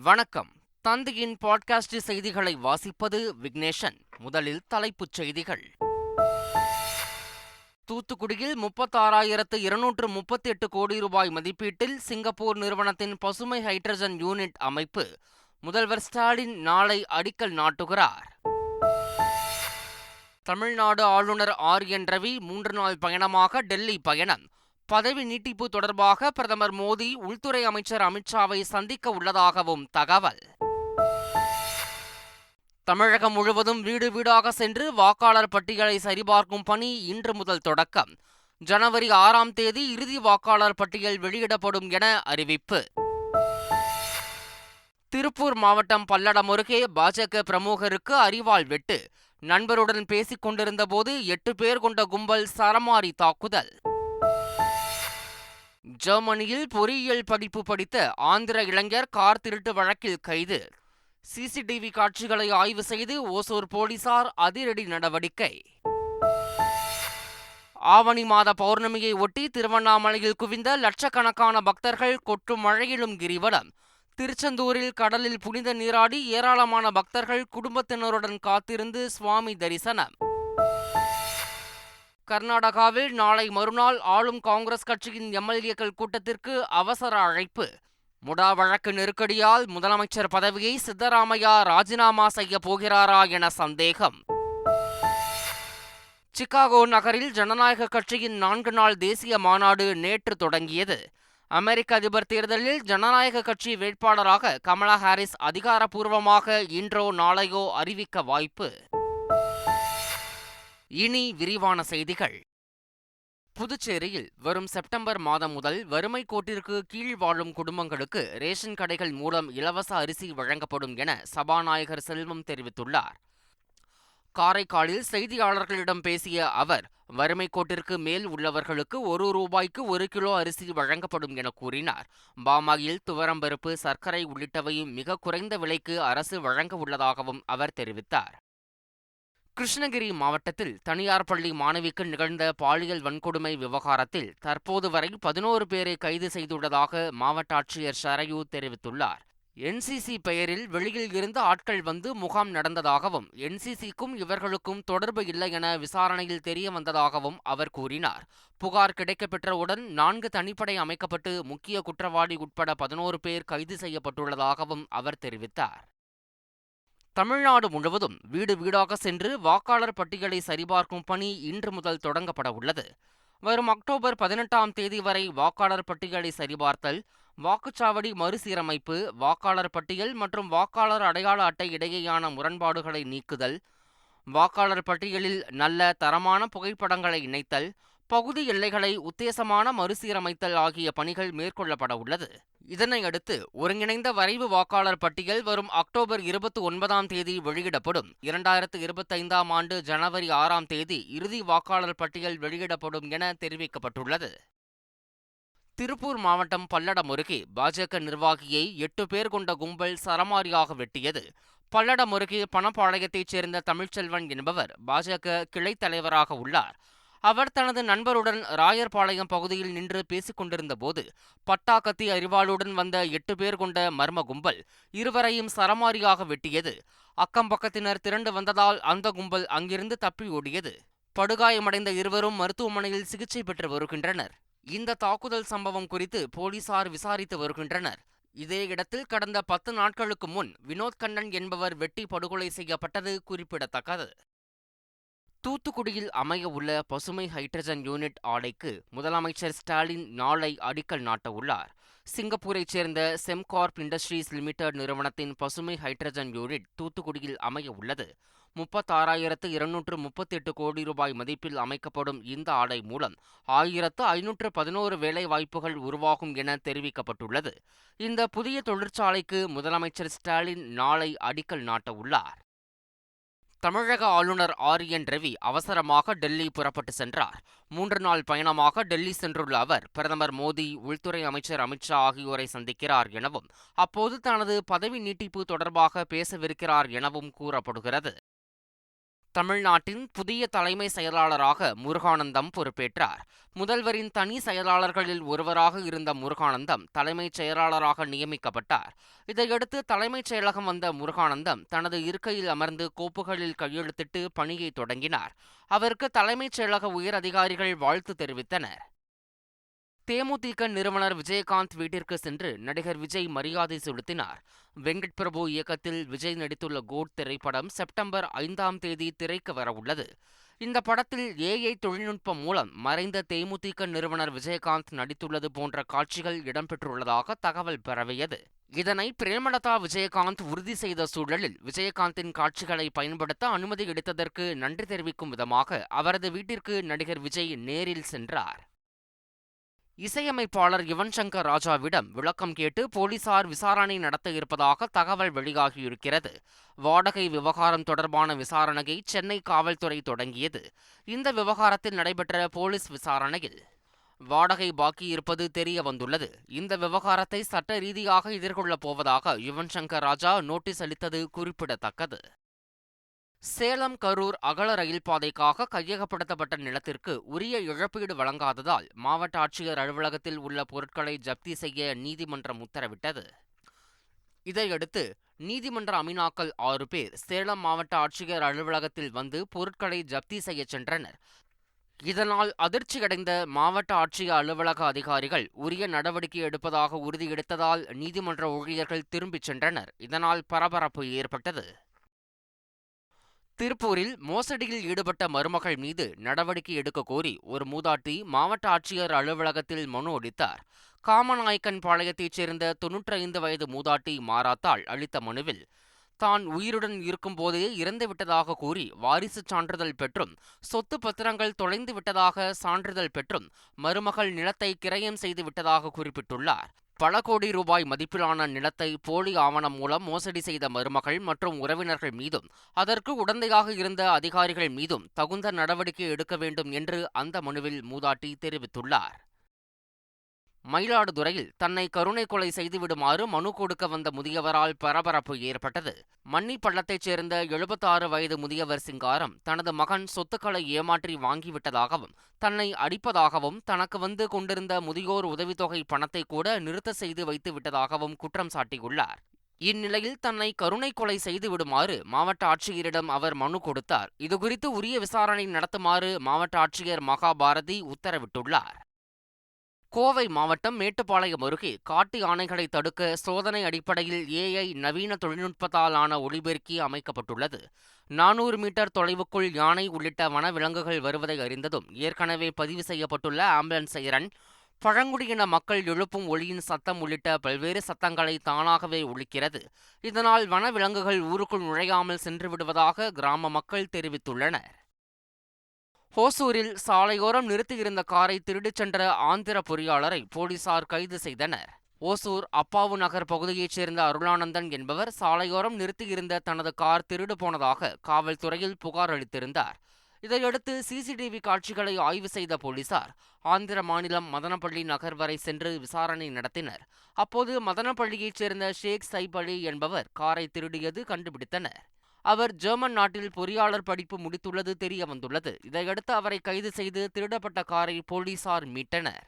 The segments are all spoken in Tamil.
வணக்கம். தந்தையின் பாட்காஸ்ட் செய்திகளை வாசிப்பது விக்னேஷன். முதலில் தலைப்புச் செய்திகள். தூத்துக்குடியில் முப்பத்தாறாயிரத்து இருநூற்று முப்பத்தி எட்டு கோடி ரூபாய் மதிப்பீட்டில் சிங்கப்பூர் நிறுவனத்தின் பசுமை ஹைட்ரஜன் யூனிட் அமைப்பு. முதல்வர் ஸ்டாலின் நாளை அடிக்கல் நாட்டுகிறார். தமிழ்நாடு ஆளுநர் ஆர் என் ரவி மூன்று நாள் பயணமாக டெல்லி பயணம். பதவி நீட்டிப்பு தொடர்பாக பிரதமர் மோடி உள்துறை அமைச்சர் அமித்ஷாவை சந்திக்க உள்ளதாகவும் தகவல். தமிழகம் முழுவதும் வீடு வீடாக சென்று வாக்காளர் பட்டியலை சரிபார்க்கும் பணி இன்று முதல் தொடக்கம். ஜனவரி ஆறாம் தேதி இறுதி வாக்காளர் பட்டியல் வெளியிடப்படும் என அறிவிப்பு. திருப்பூர் மாவட்டம் பல்லடம் அருகே பாஜக பிரமுகருக்கு அறிவாள் வெட்டு. நண்பருடன் பேசிக் கொண்டிருந்தபோது எட்டு பேர் கொண்ட கும்பல் சரமாரி தாக்குதல். ஜெர்மனியில் பொறியியல் படிப்பு படித்த ஆந்திர இளைஞர் கார் திருட்டு வழக்கில் கைது. சிசிடிவி காட்சிகளை ஆய்வு செய்து ஓசூர் போலீசார் அதிரடி நடவடிக்கை. ஆவணி மாத பௌர்ணமியை ஒட்டி திருவண்ணாமலையில் குவிந்த லட்சக்கணக்கான பக்தர்கள் கொட்டும் மழையிலும் கிரிவலம். திருச்செந்தூரில் கடலில் புனித நீராடி ஏராளமான பக்தர்கள் குடும்பத்தினருடன் காத்திருந்து சுவாமி தரிசனம். கர்நாடகாவில் நாளை மறுநாள் ஆளும் காங்கிரஸ் கட்சியின் எம்எல்ஏக்கள் கூட்டத்திற்கு அவசர அழைப்பு. முடா வழக்கு நெருக்கடியால் முதலமைச்சர் பதவியை சித்தராமையா ராஜினாமா செய்ய போகிறாரா என சந்தேகம். சிகாகோ நகரில் ஜனநாயக கட்சியின் நான்கு நாள் தேசிய மாநாடு நேற்று தொடங்கியது. அமெரிக்க அதிபர் தேர்தலில் ஜனநாயக கட்சி வேட்பாளராக கமலா ஹாரிஸ் அதிகாரப்பூர்வமாக இன்றோ நாளையோ அறிவிக்க வாய்ப்பு. இனி விரிவான செய்திகள். புதுச்சேரியில் வரும் செப்டம்பர் மாதம் முதல் வறுமை கோட்டிற்கு கீழ் வாழும் குடும்பங்களுக்கு ரேஷன் கடைகள் மூலம் இலவச அரிசி வழங்கப்படும் என சபாநாயகர் செல்வம் தெரிவித்துள்ளார். காரைக்காலில் செய்தியாளர்களிடம் பேசிய அவர் வறுமை கோட்டிற்கு மேல் உள்ளவர்களுக்கு ஒரு ரூபாய்க்கு ஒரு கிலோ அரிசி வழங்கப்படும் என கூறினார். பாமாயில் துவரம்பருப்பு சர்க்கரை உள்ளிட்டவையும் மிக குறைந்த விலைக்கு அரசு வழங்க உள்ளதாகவும் அவர் தெரிவித்தார். கிருஷ்ணகிரி மாவட்டத்தில் தனியார் பள்ளி மாணவிக்கு நிகழ்ந்த பாலியல் வன்கொடுமை விவகாரத்தில் தற்போது வரை பதினோரு பேரை கைது செய்துள்ளதாக மாவட்ட ஆட்சியர் ஷரையூ தெரிவித்துள்ளார். என்சிசி பெயரில் வெளியில் இருந்து ஆட்கள் வந்து முகாம் நடந்ததாகவும் என்சிசிக்கும் இவர்களுக்கும் தொடர்பு இல்லை என விசாரணையில் தெரிய வந்ததாகவும் அவர் கூறினார். புகார் கிடைக்கப்பெற்றவுடன் நான்கு தனிப்படை அமைக்கப்பட்டு முக்கிய குற்றவாளி உட்பட பதினோரு பேர் கைது செய்யப்பட்டுள்ளதாகவும் அவர் தெரிவித்தார். தமிழ்நாடு முழுவதும் வீடு வீடாக சென்று வாக்காளர் பட்டியலை சரிபார்க்கும் பணி இன்று முதல் தொடங்கப்பட உள்ளது. வரும் அக்டோபர் பதினெட்டாம் தேதி வரை வாக்காளர் பட்டியலை சரிபார்த்தல் வாக்குச்சாவடி மறுசீரமைப்பு வாக்காளர் பட்டியல் மற்றும் வாக்காளர் அடையாள அட்டை இடையேயான முரண்பாடுகளை நீக்குதல் வாக்காளர் பட்டியலில் நல்ல தரமான புகைப்படங்களை இணைத்தல் பகுதி எல்லைகளை உத்தேசமான மறுசீரமைத்தல் ஆகிய பணிகள் மேற்கொள்ளப்பட உள்ளது. இதனையடுத்து ஒருங்கிணைந்த வரைவு வாக்காளர் பட்டியல் வரும் அக்டோபர் இருபத்தி ஒன்பதாம் தேதி வெளியிடப்படும். இரண்டாயிரத்து இருபத்தைந்தாம் ஆண்டு ஜனவரி ஆறாம் தேதி இறுதி வாக்காளர் பட்டியல் வெளியிடப்படும் என தெரிவிக்கப்பட்டுள்ளது. திருப்பூர் மாவட்டம் பல்லடம் அருகே பாஜக நிர்வாகியை எட்டு பேர் கொண்ட கும்பல் சரமாரியாக வெட்டியது. பல்லடம் அருகே பணப்பாளையத்தைச் சேர்ந்த தமிழ்ச்செல்வன் என்பவர் பாஜக கிளை தலைவராக உள்ளார். அவர் தனது நண்பருடன் ராயர்பாளையம் பகுதியில் நின்று பேசிக் கொண்டிருந்த போது பட்டாக்கத்தி அறிவாளுடன் வந்த எட்டு பேர் கொண்ட மர்ம கும்பல் இருவரையும் சரமாரியாக வெட்டியது. அக்கம் பக்கத்தினர் திரண்டு வந்ததால் அந்த கும்பல் அங்கிருந்து தப்பி ஓடியது. படுகாயமடைந்த இருவரும் மருத்துவமனையில் சிகிச்சை பெற்று வருகின்றனர். இந்த தாக்குதல் சம்பவம் குறித்து போலீசார் விசாரித்து வருகின்றனர். இதே இடத்தில் கடந்த பத்து நாட்களுக்கு முன் வினோத் கண்ணன் என்பவர் வெட்டி படுகொலை செய்யப்பட்டது குறிப்பிடத்தக்கது. தூத்துக்குடியில் அமைய உள்ள பசுமை ஹைட்ரஜன் யூனிட் ஆலைக்கு முதலமைச்சர் ஸ்டாலின் நாளை அடிக்கல் நாட்ட உள்ளார் சிங்கப்பூரைச் சேர்ந்த செம்கார்ப் இண்டஸ்ட்ரீஸ் லிமிடெட் நிறுவனத்தின் பசுமை ஹைட்ரஜன் யூனிட் தூத்துக்குடியில் அமைய உள்ளது. முப்பத்தாறாயிரத்து இருநூற்று முப்பத்தி எட்டு கோடி ரூபாய் மதிப்பில் அமைக்கப்படும் இந்த ஆலை மூலம் ஆயிரத்து ஐநூற்று பதினோரு வேலை வாய்ப்புகள் உருவாகும் என தெரிவிக்கப்பட்டுள்ளது. இந்த புதிய தொழிற்சாலைக்கு முதலமைச்சர் ஸ்டாலின் நாளை அடிக்கல் நாட்ட உள்ளார் தமிழக ஆளுநர் ஆர் என் ரவி அவசரமாக டெல்லி புறப்பட்டு சென்றார். மூன்று நாள் பயணமாக டெல்லி சென்றுள்ள அவர் பிரதமர் மோடி உள்துறை அமைச்சர் அமித்ஷா ஆகியோரை சந்திக்கிறார் எனவும் அப்போது தனது பதவி நீட்டிப்பு தொடர்பாக பேசவிருக்கிறார் எனவும் கூறப்படுகிறது. தமிழ்நாட்டின் புதிய தலைமை செயலாளராக முருகானந்தம் பொறுப்பேற்றார். முதல்வரின் தனி செயலாளர்களில் ஒருவராக இருந்த முருகானந்தம் தலைமைச் செயலாளராக நியமிக்கப்பட்டார். இதையடுத்து தலைமைச் செயலகம் வந்த முருகானந்தம் தனது இருக்கையில் அமர்ந்து கோப்புகளில் கையெழுத்திட்டு பணியை தொடங்கினார். அவருக்கு தலைமைச் செயலக உயர் அதிகாரிகள் வாழ்த்து தெரிவித்தனர். தேமுதிக நிறுவனர் விஜயகாந்த் வீட்டிற்கு சென்று நடிகர் விஜய் மரியாதை செலுத்தினார். வெங்கட் பிரபு இயக்கத்தில் விஜய் நடித்துள்ள கோட் திரைப்படம் செப்டம்பர் ஐந்தாம் தேதி திரைக்கு வரவுள்ளது இந்த படத்தில் ஏஐ தொழில்நுட்பம் மூலம் மறைந்த தேமுதிக நிறுவனர் விஜயகாந்த் நடித்துள்ளது போன்ற காட்சிகள் இடம்பெற்றுள்ளதாக தகவல் பரவியது. இதனை பிரேமலதா விஜயகாந்த் உறுதி செய்த சூழலில் விஜயகாந்தின் காட்சிகளை பயன்படுத்த அனுமதி எடுத்ததற்கு நன்றி தெரிவிக்கும் விதமாக அவரது வீட்டிற்கு நடிகர் விஜய் நேரில் சென்றார். இசையமைப்பாளர் யுவன் சங்கர் ராஜாவிடம் விளக்கம் கேட்டு போலீசார் விசாரணை நடத்த இருப்பதாக தகவல் வெளியாகியிருக்கிறது. வாடகை விவகாரம் தொடர்பான விசாரணையை சென்னை காவல்துறை தொடங்கியது. இந்த விவகாரத்தில் நடைபெற்ற போலீஸ் விசாரணையில் வாடகை பாக்கி இருப்பது தெரிய வந்துள்ளது இந்த விவகாரத்தை சட்ட ரீதியாக எதிர்கொள்ளப் போவதாக யுவன் சங்கர் ராஜா நோட்டீஸ் அளித்தது குறிப்பிடத்தக்கது. சேலம் கரூர் அகல ரயில் பாதைக்காக கையகப்படுத்தப்பட்ட நிலத்திற்கு உரிய இழப்பீடு வழங்காததால் மாவட்ட ஆட்சியர் அலுவலகத்தில் உள்ள பொருட்களை ஜப்தி செய்ய நீதிமன்றம் உத்தரவிட்டது. இதையடுத்து நீதிமன்ற அமீனாக்கள் ஆறு பேர் சேலம் மாவட்ட ஆட்சியர் அலுவலகத்தில் வந்து பொருட்களை ஜப்தி செய்ய சென்றனர். இதனால் அதிர்ச்சியடைந்த மாவட்ட ஆட்சியர் அலுவலக அதிகாரிகள் உரிய நடவடிக்கை எடுப்பதாக உறுதியெடுத்ததால் நீதிமன்ற ஊழியர்கள் திரும்பிச் சென்றனர். இதனால் பரபரப்பு ஏற்பட்டது. திருப்பூரில் மோசடியில் ஈடுபட்ட மருமகள் மீது நடவடிக்கை எடுக்க கோரி ஒரு மூதாட்டி மாவட்ட ஆட்சியர் அலுவலகத்தில் மனு அளித்தார். காமநாயக்கன் பாளையத்தைச் சேர்ந்த தொன்னூற்றி ஐந்து வயது மூதாட்டி மாறாத்தாள் அளித்த மனுவில் தான் உயிருடன் இருக்கும்போதே இறந்துவிட்டதாக கூறி வாரிசு சான்றிதழ் பெற்றும் சொத்து பத்திரங்கள் தொலைந்து விட்டதாக சான்றிதழ் பெற்றும் மருமகள் நிலத்தை கிரயம் செய்து விட்டதாக குறிப்பிட்டுள்ளார். பல கோடி ரூபாய் மதிப்பிலான நிலத்தை போலி ஆவணம் மூலம் மோசடி செய்த மருமகள் மற்றும் உறவினர்கள் மீதும் அதற்கு உடந்தையாக இருந்த அதிகாரிகள் மீதும் தகுந்த நடவடிக்கை எடுக்க வேண்டும் என்று அந்த மனுவில் மூதாட்டி தெரிவித்துள்ளார். மயிலாடுதுறையில் தன்னை கருணை கொலை செய்துவிடுமாறு மனு கொடுக்க வந்த முதியவரால் பரபரப்பு ஏற்பட்டது. மன்னி பள்ளத்தைச் சேர்ந்த எழுபத்தாறு வயது முதியவர் சிங்காரம் தனது மகன் சொத்துக்களை ஏமாற்றி வாங்கிவிட்டதாகவும் தன்னை அடிப்பதாகவும் தனக்கு வந்து கொண்டிருந்த முதியோர் உதவித்தொகை பணத்தை கூட நிறுத்த செய்து வைத்து விட்டதாகவும் குற்றம் சாட்டியுள்ளார். இந்நிலையில் தன்னை கருணை கொலை செய்துவிடுமாறு மாவட்ட ஆட்சியரிடம் அவர் மனு கொடுத்தார். இதுகுறித்து உரிய விசாரணை நடத்துமாறு மாவட்ட ஆட்சியர் மகாபாரதி உத்தரவிட்டுள்ளார். கோவை மாவட்டம் மேட்டுப்பாளையம் அருகே காட்டு யானைகளை தடுக்க சோதனை அடிப்படையில் ஏஐ நவீன தொழில்நுட்பத்தாலான ஒளிபெருக்கி அமைக்கப்பட்டுள்ளது. நானூறு மீட்டர் தொலைவுக்குள் யானை உள்ளிட்ட வனவிலங்குகள் வருவதை அறிந்ததும் ஏற்கனவே பதிவு செய்யப்பட்டுள்ள ஆம்புலன்ஸ் சைரன் பழங்குடியின மக்கள் எழுப்பும் ஒளியின் சத்தம் உள்ளிட்ட பல்வேறு சத்தங்களை தானாகவே ஒழிக்கிறது. இதனால் வனவிலங்குகள் ஊருக்குள் நுழையாமல் சென்று விடுவதாக கிராம மக்கள் தெரிவித்துள்ளனர். ஹோசூரில் சாலையோரம் நிறுத்தியிருந்த காரை திருடிச் சென்ற ஆந்திர பொறியாளரை போலீசார் கைது செய்தனர். ஓசூர் அப்பாவு நகர் பகுதியைச் சேர்ந்த அருளானந்தன் என்பவர் சாலையோரம் நிறுத்தியிருந்த தனது கார் திருடு போனதாக காவல்துறையில் புகார் அளித்திருந்தார். இதையடுத்து சிசிடிவி காட்சிகளை ஆய்வு செய்த போலீசார் ஆந்திர மாநிலம் மதனப்பள்ளி நகர் வரை சென்று விசாரணை நடத்தினர். அப்போது மதனப்பள்ளியைச் சேர்ந்த ஷேக் சைப் அலி என்பவர் காரை திருடியது கண்டுபிடித்தனர். அவர் ஜெர்மன் நாட்டில் பொறியாளர் படிப்பு முடித்துள்ளது தெரிய வந்துள்ளது இதையடுத்து அவரை கைது செய்து திருடப்பட்ட காரை போலீசார் மீட்டனர்.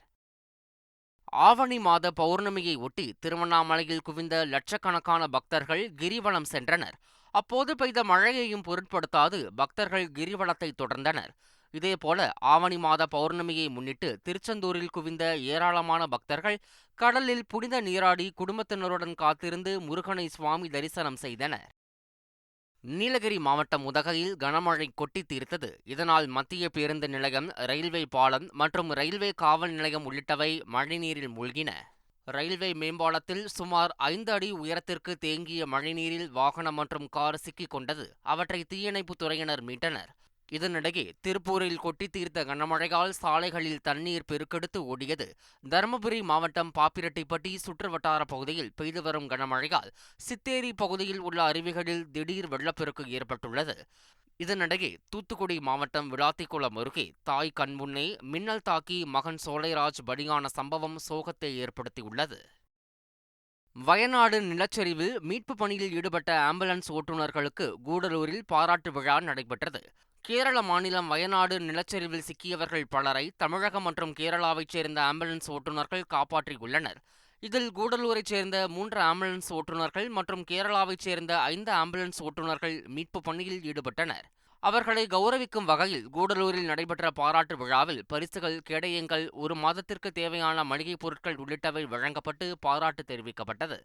ஆவணி மாத பௌர்ணமியை ஒட்டி திருவண்ணாமலையில் குவிந்த லட்சக்கணக்கான பக்தர்கள் கிரிவலம் சென்றனர். அப்போது பெய்த மழையையும் பொருட்படுத்தாது பக்தர்கள் கிரிவலத்தை தொடர்ந்தனர். இதேபோல ஆவணி மாத பௌர்ணமியை முன்னிட்டு திருச்செந்தூரில் குவிந்த ஏராளமான பக்தர்கள் கடலில் புனித நீராடி குடும்பத்தினருடன் காத்திருந்து முருகனை சுவாமி தரிசனம் செய்தனர். நீலகிரி மாவட்டம் உதகையில் கனமழை கொட்டி தீர்த்தது. இதனால் மத்திய பேருந்து நிலையம் ரயில்வே பாலம் மற்றும் ரயில்வே காவல் நிலையம் உள்ளிட்டவை மழைநீரில் மூழ்கின. ரயில்வே மேம்பாலத்தில் சுமார் ஐந்து அடி உயரத்திற்கு தேங்கிய மழைநீரில் வாகனம் மற்றும் கார் சிக்கிக் கொண்டது. அவற்றை தீயணைப்புத் துறையினர் மீட்டனர். இதனிடையே திருப்பூரில் கொட்டி தீர்த்த கனமழையால் சாலைகளில் தண்ணீர் பெருக்கெடுத்து ஓடியது. தருமபுரி மாவட்டம் பாப்பிரெட்டிப்பட்டி சுற்றுவட்டார பகுதியில் பெய்து வரும் கனமழையால் சித்தேரி பகுதியில் உள்ள அருவிகளில் திடீர் வெள்ளப்பெருக்கு ஏற்பட்டுள்ளது. இதனிடையே தூத்துக்குடி மாவட்டம் விளாத்திக்குளம் அருகே தாய் கண்முன்னே மின்னல் தாக்கி மகன் சோலைராஜ் பலியான சம்பவம் சோகத்தை ஏற்படுத்தியுள்ளது. வயநாடு நிலச்சரிவில் மீட்பு பணியில் ஈடுபட்ட ஆம்புலன்ஸ் ஓட்டுநர்களுக்கு கூடலூரில் பாராட்டு விழா நடைபெற்றது. கேரள மாநிலம் வயநாடு நிலச்சரிவில் சிக்கியவர்கள் பலரை தமிழகம் மற்றும் கேரளாவைச் சேர்ந்த ஆம்புலன்ஸ் ஓட்டுநர்கள் காப்பாற்றியுள்ளனர். இதில் கூடலூரைச் சேர்ந்த மூன்று ஆம்புலன்ஸ் ஓட்டுநர்கள் மற்றும் கேரளாவைச் சேர்ந்த ஐந்து ஆம்புலன்ஸ் ஓட்டுநர்கள் மீட்பு பணியில் ஈடுபட்டனர். அவர்களை கௌரவிக்கும் வகையில் கூடலூரில் நடைபெற்ற பாராட்டு விழாவில் பரிசுகள் கேடயங்கள் ஒரு மாதத்திற்கு தேவையான மளிகைப் பொருட்கள் உள்ளிட்டவை வழங்கப்பட்டு பாராட்டு தெரிவிக்கப்பட்டது.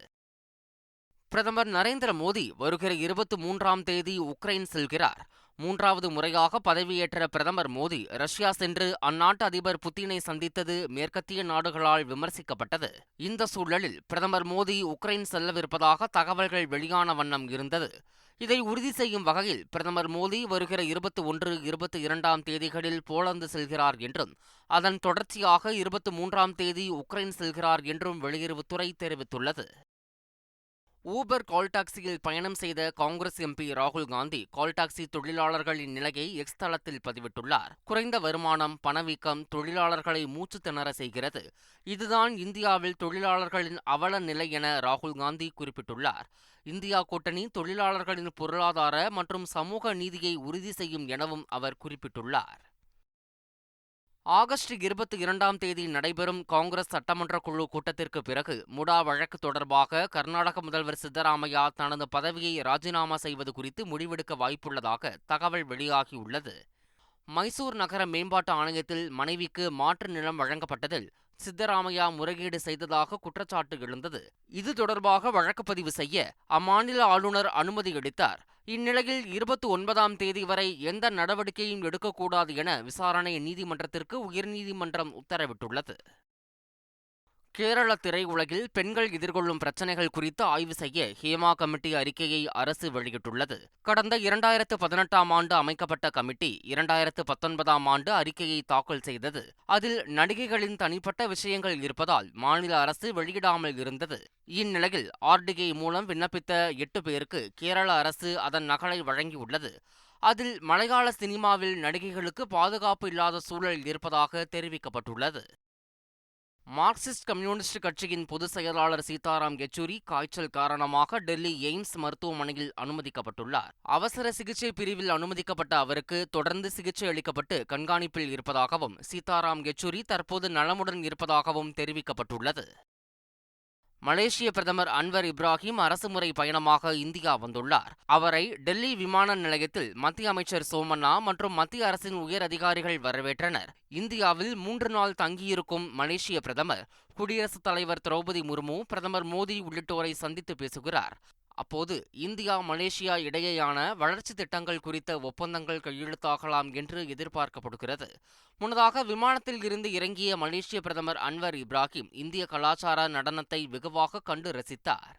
பிரதமர் நரேந்திர மோடி வருகிற இருபத்தி மூன்றாம் தேதி உக்ரைன் செல்கிறார். மூன்றாவது முறையாக பதவியேற்ற பிரதமர் மோடி ரஷ்யா சென்று அந்நாட்டு அதிபர் புத்தினை சந்தித்தது மேற்கத்திய நாடுகளால் விமர்சிக்கப்பட்டது. இந்த சூழலில் பிரதமர் மோடி உக்ரைன் செல்லவிருப்பதாக தகவல்கள் வெளியான வண்ணம் இருந்தது. இதை உறுதி செய்யும் வகையில் பிரதமர் மோடி வருகிற இருபத்தி ஒன்று இருபத்தி இரண்டாம் தேதிகளில் போலந்து செல்கிறார் என்றும் அதன் தொடர்ச்சியாக இருபத்தி மூன்றாம் தேதி உக்ரைன் செல்கிறார் என்றும் வெளியுறவுத்துறை தெரிவித்துள்ளது. ஊபர் கால் டாக்ஸியில் பயணம் செய்த காங்கிரஸ் எம்பி ராகுல் காந்தி கால் டாக்ஸி தொழிலாளர்களின் நிலையை எக்ஸ் தளத்தில் பதிவிட்டுள்ளார். குறைந்த வருமானம் பணவீக்கம் தொழிலாளர்களை மூச்சு திணற செய்கிறது. இதுதான் இந்தியாவில் தொழிலாளர்களின் அவல நிலை என ராகுல் காந்தி குறிப்பிட்டுள்ளார். இந்தியா கூட்டணி தொழிலாளர்களின் பொருளாதார மற்றும் சமூக நீதியை உறுதி செய்யும் எனவும் அவர் குறிப்பிட்டுள்ளார். ஆகஸ்ட் இருபத்தி இரண்டாம் தேதி நடைபெறும் காங்கிரஸ் சட்டமன்ற குழு கூட்டத்திற்கு பிறகு முடா வழக்கு தொடர்பாக கர்நாடக முதல்வர் சித்தராமையா தனது பதவியை ராஜினாமா செய்வது குறித்து முடிவெடுக்க வாய்ப்புள்ளதாக தகவல் வெளியாகியுள்ளது. மைசூர் நகர மேம்பாட்டு ஆணையத்தில் மனைவிக்கு மாற்று நிலம் வழங்கப்பட்டதில் சித்தராமையா முறைகேடு செய்ததாக குற்றச்சாட்டு எழுந்தது. இது தொடர்பாக வழக்கு பதிவு செய்ய அம்மாநில ஆளுநர் அனுமதி அளித்தார். இந்நிலையில் இருபத்தி ஒன்பதாம் தேதி வரை எந்த நடவடிக்கையும் எடுக்கக்கூடாது என விசாரணை நீதிமன்றத்திற்கு உயர்நீதிமன்றம் உத்தரவிட்டுள்ளது. கேரள திரையுலகில் பெண்கள் எதிர்கொள்ளும் பிரச்சினைகள் குறித்து ஆய்வு செய்ய ஹேமா கமிட்டி அறிக்கையை அரசு வெளியிட்டுள்ளது. கடந்த இரண்டாயிரத்து பதினெட்டாம் ஆண்டு அமைக்கப்பட்ட கமிட்டி இரண்டாயிரத்து பத்தொன்பதாம் ஆண்டு அறிக்கையை தாக்கல் செய்தது. அதில் நடிகைகளின் தனிப்பட்ட விஷயங்கள் இருப்பதால் மாநில அரசு வெளியிடாமல் இருந்தது. இந்நிலையில் ஆர்டிகை மூலம் விண்ணப்பித்த எட்டு பேருக்கு கேரள அரசு அதன் நகலை வழங்கியுள்ளது. அதில் மலையாள சினிமாவில் நடிகைகளுக்கு பாதுகாப்பு இல்லாத சூழல் இருப்பதாக தெரிவிக்கப்பட்டுள்ளது. மார்க்சிஸ்ட் கம்யூனிஸ்ட் கட்சியின் பொதுச் செயலாளர் சீதாராம் யெச்சூரி காய்ச்சல் காரணமாக டெல்லி எய்ம்ஸ் மருத்துவமனையில் அனுமதிக்கப்பட்டுள்ளார். அவசர சிகிச்சை பிரிவில் அனுமதிக்கப்பட்ட அவருக்கு தொடர்ந்து சிகிச்சை அளிக்கப்பட்டு கண்காணிப்பில் இருப்பதாகவும் சீதாராம் யெச்சூரி தற்போது நலமுடன் இருப்பதாகவும் தெரிவிக்கப்பட்டுள்ளது. மலேசிய பிரதமர் அன்வர் இப்ராஹிம் அரசுமுறை பயணமாக இந்தியா வந்துள்ளார். அவரை டெல்லி விமான நிலையத்தில் மத்திய அமைச்சர் சோமண்ணா மற்றும் மத்திய அரசின் உயர் அதிகாரிகள் வரவேற்றனர். இந்தியாவில் மூன்று நாள் தங்கியிருக்கும் மலேசிய பிரதமர் குடியரசுத் தலைவர் திரௌபதி முர்மு பிரதமர் மோடி உள்ளிட்டோரை சந்தித்து பேசுகிறார். அப்போது இந்தியா மலேசியா இடையேயான வளர்ச்சி திட்டங்கள் குறித்த ஒப்பந்தங்கள் கையெழுத்தாகலாம் என்று எதிர்பார்க்கப்படுகிறது. முன்னதாக விமானத்தில் இருந்து இறங்கிய மலேசிய பிரதமர் அன்வர் இப்ராஹிம் இந்திய கலாச்சார நடனத்தை வெகுவாக கண்டு ரசித்தார்.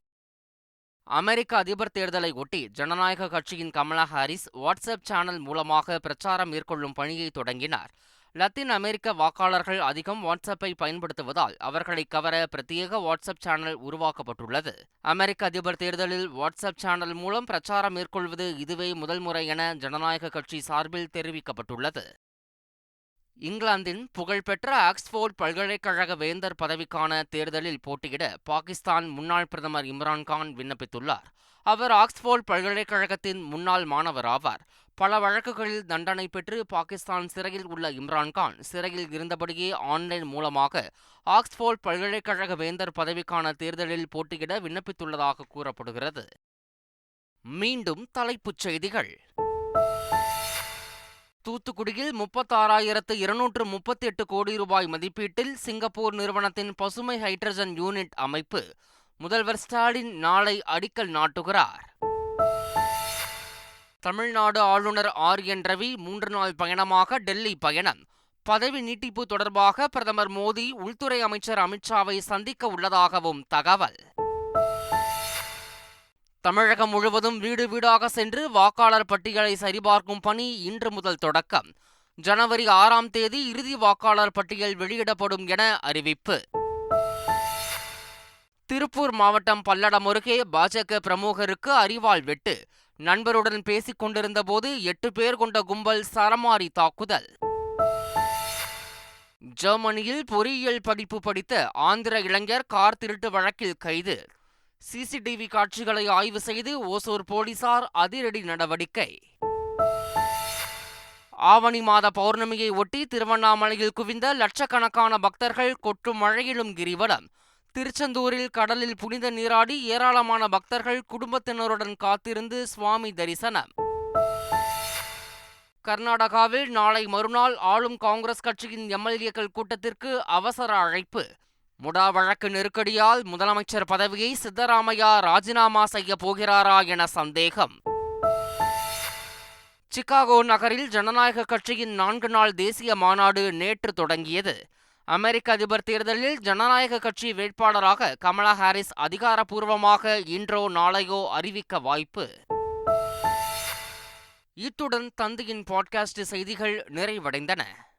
அமெரிக்க அதிபர் தேர்தலை ஒட்டி ஜனநாயக கட்சியின் கமலா ஹாரிஸ் வாட்ஸ்அப் சேனல் மூலமாக பிரச்சாரம் மேற்கொள்ளும் பணியை தொடங்கினார். லத்தீன் அமெரிக்க வாக்காளர்கள் அதிகம் வாட்ஸ்அப்பை பயன்படுத்துவதால் அவர்களை கவர பிரத்யேக வாட்ஸ்அப் சேனல் உருவாக்கப்பட்டுள்ளது. அமெரிக்க அதிபர் தேர்தலில் வாட்ஸ்அப் சேனல் மூலம் பிரச்சாரம் மேற்கொள்வது இதுவே முதல் முறை என ஜனநாயக கட்சி சார்பில் தெரிவிக்கப்பட்டுள்ளது. இங்கிலாந்தின் புகழ்பெற்ற ஆக்ஸ்போர்ட் பல்கலைக்கழக வேந்தர் பதவிக்கான தேர்தலில் போட்டியிட பாகிஸ்தான் முன்னாள் பிரதமர் இம்ரான்கான் விண்ணப்பித்துள்ளார். அவர் ஆக்ஸ்போர்ட் பல்கலைக்கழகத்தின் முன்னாள் மாணவர் ஆவார். பல வழக்குகளில் தண்டனை பெற்று பாகிஸ்தான் சிறையில் உள்ள இம்ரான்கான் சிறையில் இருந்தபடியே ஆன்லைன் மூலமாக ஆக்ஸ்போர்ட் பல்கலைக்கழக வேந்தர் பதவிக்கான தேர்தலில் போட்டியிட விண்ணப்பித்துள்ளதாக கூறப்படுகிறது. மீண்டும் தலைப்புச் செய்திகள். தூத்துக்குடியில் முப்பத்தாறாயிரத்து இருநூற்று முப்பத்தி எட்டு கோடி ரூபாய் மதிப்பீட்டில் சிங்கப்பூர் நிறுவனத்தின் பசுமை ஹைட்ரஜன் யூனிட் அமைப்பு. முதல்வர் ஸ்டாலின் நாளை அடிக்கல் நாட்டுகிறார். தமிழ்நாடு ஆளுநர் ஆர் என் ரவி மூன்று நாள் பயணமாக டெல்லி பயணம். பதவி நீட்டிப்பு தொடர்பாக பிரதமர் மோடி உள்துறை அமைச்சர் அமித்ஷாவை சந்திக்க உள்ளதாகவும் தகவல். தமிழகம் முழுவதும் வீடு வீடாக சென்று வாக்காளர் பட்டியலை சரிபார்க்கும் பணி இன்று முதல் தொடக்கம். ஜனவரி ஆறாம் தேதி இறுதி வாக்காளர் பட்டியல் வெளியிடப்படும் என அறிவிப்பு. திருப்பூர் மாவட்டம் பல்லடம் அருகே பாஜக பிரமுகருக்கு அறிவாள் வெட்டு. நண்பருடன் பேசிக் கொண்டிருந்த போது எட்டு பேர் கொண்ட கும்பல் சரமாரி தாக்குதல். ஜெர்மனியில் பொறியியல் படிப்பு படித்த ஆந்திர இளைஞர் கார் திருட்டு வழக்கில் கைது. சிசிடிவி காட்சிகளை ஆய்வு செய்து ஓசூர் போலீசார் அதிரடி நடவடிக்கை. ஆவணி மாத பௌர்ணமியை ஒட்டி திருவண்ணாமலையில் குவிந்த லட்சக்கணக்கான பக்தர்கள் கொட்டும் மழையிலும் கிரிவலம். திருச்செந்தூரில் கடலில் புனித நீராடி ஏராளமான பக்தர்கள் குடும்பத்தினருடன் காத்திருந்து சுவாமி தரிசனம். கர்நாடகாவில் நாளை மறுநாள் ஆளும் காங்கிரஸ் கட்சியின் எம்எல்ஏக்கள் கூட்டத்திற்கு அவசர அழைப்பு. முடா வழக்கு நெருக்கடியால் முதலமைச்சர் பதவியை சித்தராமையா ராஜினாமா செய்ய போகிறாரா என சந்தேகம். சிகாகோ நகரில் ஜனநாயக கட்சியின் நான்கு நாள் தேசிய மாநாடு நேற்று தொடங்கியது. அமெரிக்க அதிபர் தேர்தலில் ஜனநாயக கட்சி வேட்பாளராக கமலா ஹாரிஸ் அதிகாரப்பூர்வமாக இன்றோ நாளையோ அறிவிக்க வாய்ப்பு. இத்துடன் தந்தையின் பாட்காஸ்ட் செய்திகள் நிறைவடைந்தன.